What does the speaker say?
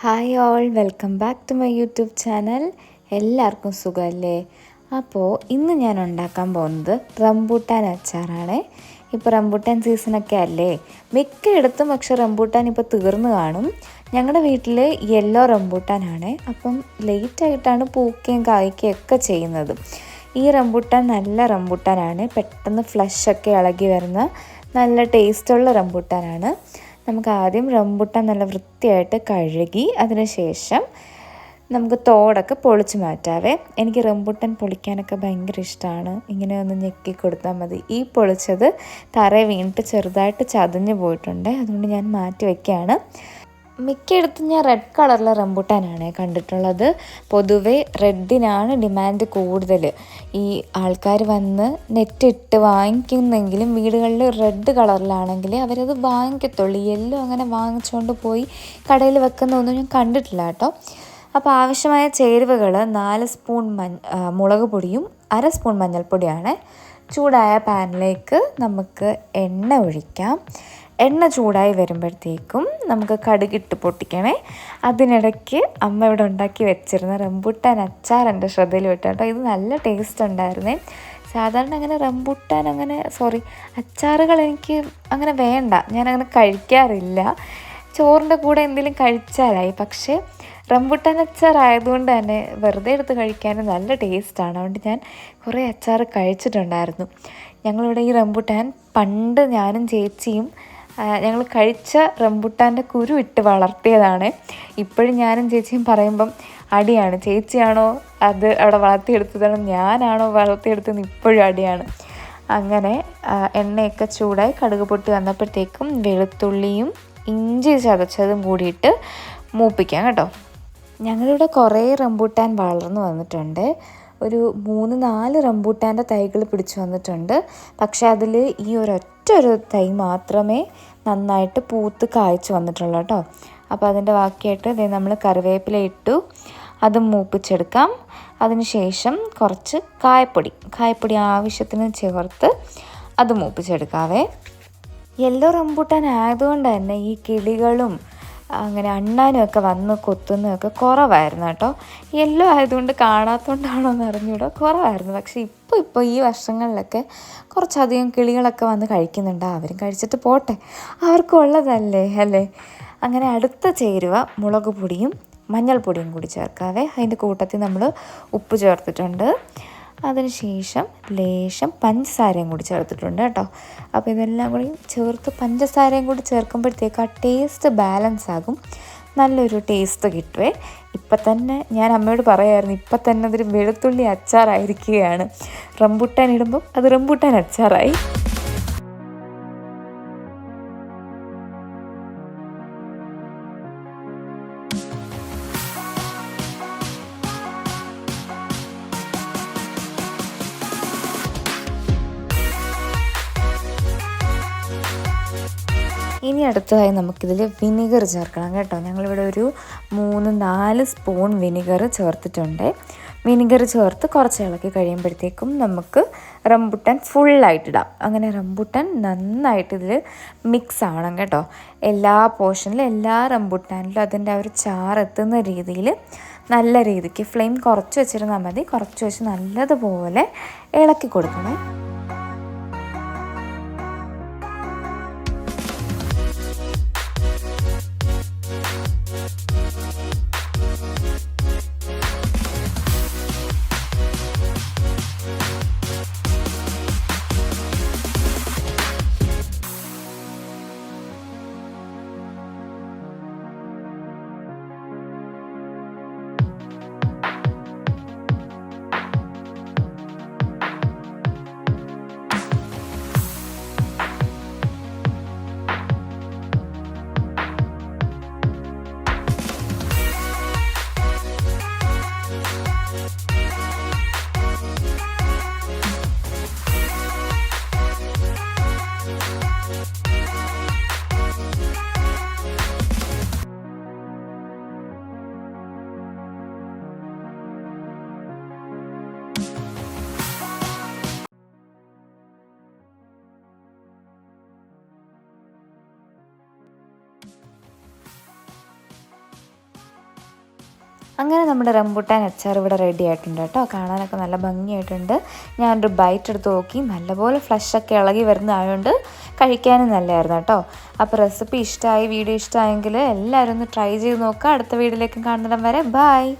Hi all welcome back to my YouTube channel എല്ലാവർക്കും സുഖമല്ലേ? അപ്പോൾ ഇന്ന് ഞാൻ ഉണ്ടാക്കാൻ പോകുന്നത് റംബൂട്ടാൻ അച്ചാറാണ്. ഇപ്പോൾ റംബൂട്ടാൻ സീസണൊക്കെ അല്ലേ? മിക്കയിടത്തും പക്ഷെ റംബൂട്ടാൻ ഇപ്പോൾ തീർന്നു കാണും. ഞങ്ങളുടെ വീട്ടിൽ യെല്ലോ റംബൂട്ടാനാണ് അപ്പം ലേറ്റായിട്ടാണ് പൂക്കുകയും കായ്ക്കുകയും ഒക്കെ ചെയ്യുന്നത്. ഈ റംബൂട്ടാൻ നല്ല റംബൂട്ടാനാണ് പെട്ടെന്ന് ഫ്ലഷ് ഒക്കെ ഇളകി വരുന്ന നല്ല ടേസ്റ്റുള്ള റംബൂട്ടാനാണ് നമുക്ക് ആദ്യം റംബുട്ടാൻ നല്ല വൃത്തിയായിട്ട് കഴുകി അതിനുശേഷം നമുക്ക് തോടൊക്കെ പൊളിച്ച് മാറ്റാവേ. എനിക്ക് റംബുട്ടൻ പൊളിക്കാനൊക്കെ ഭയങ്കര ഇഷ്ടമാണ് ഇങ്ങനെ ഒന്ന് ഞെക്കി കൊടുത്താൽ മതി. ഈ പൊളിച്ചത് തറയെ വീണിട്ട് ചെറുതായിട്ട് ചതഞ്ഞു പോയിട്ടുണ്ട്. അതുകൊണ്ട് ഞാൻ മാറ്റി വയ്ക്കുകയാണ് മിക്കയിടത്തും ഞാൻ റെഡ് കളറിലെ റംബുട്ടാനാണ് കണ്ടിട്ടുള്ളത്. പൊതുവെ റെഡിനാണ് ഡിമാൻഡ് കൂടുതൽ. ഈ ആൾക്കാർ വന്ന് നെറ്റിട്ട് വാങ്ങിക്കുന്നെങ്കിലും വീടുകളിൽ റെഡ് കളറിലാണെങ്കിൽ അവരത് വാങ്ങിക്കത്തുള്ളൂ. യെല്ലോ അങ്ങനെ വാങ്ങിച്ചുകൊണ്ട് പോയി കടയിൽ വെക്കുന്നൊന്നും ഞാൻ കണ്ടിട്ടില്ല കേട്ടോ. അപ്പോൾ ആവശ്യമായ ചേരുവകൾ നാല് സ്പൂൺ മഞ്ഞ മുളക് പൊടിയും അര സ്പൂൺ മഞ്ഞൾപ്പൊടിയാണ്. ചൂടായ പാനിലേക്ക് നമുക്ക് എണ്ണ ഒഴിക്കാം. എണ്ണ ചൂടായി വരുമ്പോഴത്തേക്കും നമുക്ക് കടുകിട്ട് പൊട്ടിക്കണേ. അതിനിടയ്ക്ക് അമ്മ ഇവിടെ ഉണ്ടാക്കി വെച്ചിരുന്ന റംബുട്ടാൻ അച്ചാർ എന്റെ ശ്രദ്ധയിൽ വിട്ടു കേട്ടോ ഇത് നല്ല ടേസ്റ്റ് ഉണ്ടായിരുന്നേ. സാധാരണ അങ്ങനെ റംബുട്ടാൻ അങ്ങനെ സോറി അച്ചാറുകൾ എനിക്ക് അങ്ങനെ വേണ്ട. ഞാനങ്ങനെ കഴിക്കാറില്ല. ചോറിന്റെ കൂടെ എന്തെങ്കിലും കഴിച്ചാലായി. പക്ഷേ റംബുട്ടാൻ അച്ചാർ ആയതുകൊണ്ട് തന്നെ വെറുതെ എടുത്ത് കഴിക്കാനും നല്ല ടേസ്റ്റാണ് അതുകൊണ്ട് ഞാൻ കുറേ അച്ചാർ കഴിച്ചിട്ടുണ്ടായിരുന്നു. ഞങ്ങളിവിടെ ഈ റംബുട്ടാൻ പണ്ട് ഞാനും ചേച്ചിയും ഞങ്ങൾ കഴിച്ച റംബുട്ടാന്റെ കുരു ഇട്ട് വളർത്തിയതാണ്. ഇപ്പോഴും ഞാനും ചേച്ചിയും പറയുമ്പം അടിയാണ്. ചേച്ചിയാണോ അത് അവിടെ വളർത്തിയെടുത്തതാണ് ഞാനാണോ വളർത്തിയെടുത്തതെന്ന് ഇപ്പോഴും അടിയാണ്. അങ്ങനെ എണ്ണയൊക്കെ ചൂടായി കടുക് പൊട്ടി വന്നപ്പോഴത്തേക്കും വെളുത്തുള്ളിയും ഇഞ്ചി ചതച്ചതും കൂടിയിട്ട് മൂപ്പിക്കാം കേട്ടോ. ഞങ്ങളിവിടെ കുറേ റംബൂട്ടാൻ വളർന്നു വന്നിട്ടുണ്ട്. ഒരു മൂന്ന് നാല് റംബൂട്ടാന്റെ തൈകൾ പിടിച്ചു വന്നിട്ടുണ്ട്. പക്ഷേ അതിൽ ഈ ഒരൊറ്റ ഒരു തൈ മാത്രമേ നന്നായിട്ട് പൂത്ത് കായ്ച്ചു വന്നിട്ടുള്ളൂ കേട്ടോ. അപ്പോൾ അതിന്റെ ബാക്കിയായിട്ട് ഇതേ നമ്മൾ കറിവേപ്പില ഇട്ടു. അത് മൂപ്പിച്ചെടുക്കാം. അതിനുശേഷം കുറച്ച് കായപ്പൊടി കായപ്പൊടി ആവശ്യത്തിന് ചേർത്ത് അത് മൂപ്പിച്ചെടുക്കാവേ. യെല്ലോ റംബൂട്ടാൻ ആയതുകൊണ്ട് തന്നെ ഈ കിളികളും അങ്ങനെ അണ്ണാനും ഒക്കെ വന്ന് കൊത്തുന്നതൊക്കെ കുറവായിരുന്നു കേട്ടോ. യെല്ലോ ആയതുകൊണ്ട് കാണാത്തതുകൊണ്ടാണോ എന്ന് അറിഞ്ഞൂടോ കുറവായിരുന്നു. പക്ഷേ ഇപ്പോൾ ഇപ്പോൾ ഈ വർഷങ്ങളിലൊക്കെ കുറച്ചധികം കിളികളൊക്കെ വന്ന് കഴിക്കുന്നുണ്ട്. അവരും കഴിച്ചിട്ട് പോട്ടെ. അവർക്കുള്ളതല്ലേ അല്ലേ? അങ്ങനെ അടുത്ത ചേരുവ മുളക് പൊടിയും മഞ്ഞൾപ്പൊടിയും കൂടി ചേർക്കാവേ. അതിന്റെ കൂട്ടത്തിൽ നമ്മൾ ഉപ്പ് ചേർത്തിട്ടുണ്ട്. അതിനുശേഷം ലേശം പഞ്ചസാരയും കൂടി ചേർത്തിട്ടുണ്ട് കേട്ടോ. അപ്പോൾ ഇതെല്ലാം കൂടി ചേർത്ത് പഞ്ചസാരയും കൂടി ചേർക്കുമ്പോഴത്തേക്ക് ആ ടേസ്റ്റ് ബാലൻസ് ആകും. നല്ലൊരു ടേസ്റ്റ് കിട്ടുവേ. ഇപ്പം തന്നെ ഞാൻ അമ്മയോട് പറയായിരുന്നു ഇപ്പം തന്നെ അതൊരു വെളുത്തുള്ളി അച്ചാറായിരിക്കുകയാണ്. റംബുട്ടാൻ ഇടുമ്പം അത് റംബുട്ടാൻ അച്ചാറായി. ഇനി അടുത്തതായി നമുക്കിതിൽ വിനിഗർ ചേർക്കണം കേട്ടോ. ഞങ്ങളിവിടെ ഒരു മൂന്ന് നാല് സ്പൂൺ വിനിഗർ ചേർത്തിട്ടുണ്ട്. വിനിഗർ ചേർത്ത് കുറച്ച് ഇളക്കി കഴിയുമ്പോഴത്തേക്കും നമുക്ക് റംബുട്ടാൻ ഫുള്ളായിട്ടിടാം അങ്ങനെ റംബുട്ടാൻ നന്നായിട്ട് ഇതിൽ മിക്സ് ആവണം കേട്ടോ. എല്ലാ പോർഷനിലും എല്ലാ റംബുട്ടാനിലും അതിന്റെ ആ ഒരു ചാറെത്തുന്ന രീതിയിൽ നല്ല രീതിക്ക് ഫ്ലെയിം കുറച്ച് വെച്ചിരുന്നാൽ മതി. കുറച്ച് വെച്ച് നല്ലതുപോലെ ഇളക്കി കൊടുക്കണം. അങ്ങനെ നമ്മുടെ റംബുട്ടാൻ അച്ചാർ ഇവിടെ റെഡി ആയിട്ടുണ്ട് കേട്ടോ. കാണാനൊക്കെ നല്ല ഭംഗിയായിട്ടുണ്ട്. ഞാനൊരു ബൈറ്റ് എടുത്ത് നോക്കി. നല്ലപോലെ ഫ്ലഷൊക്കെ ഇളകി വരുന്നതായതുകൊണ്ട് കഴിക്കാനും നല്ലതായിരുന്നു കേട്ടോ. അപ്പോൾ റെസിപ്പി ഇഷ്ടമായി വീഡിയോ ഇഷ്ടമായെങ്കിൽ എല്ലാവരും ഒന്ന് ട്രൈ ചെയ്ത് നോക്കുക. അടുത്ത വീഡിയോയിലേക്കും കാണുന്നിടം വരെ ബായ്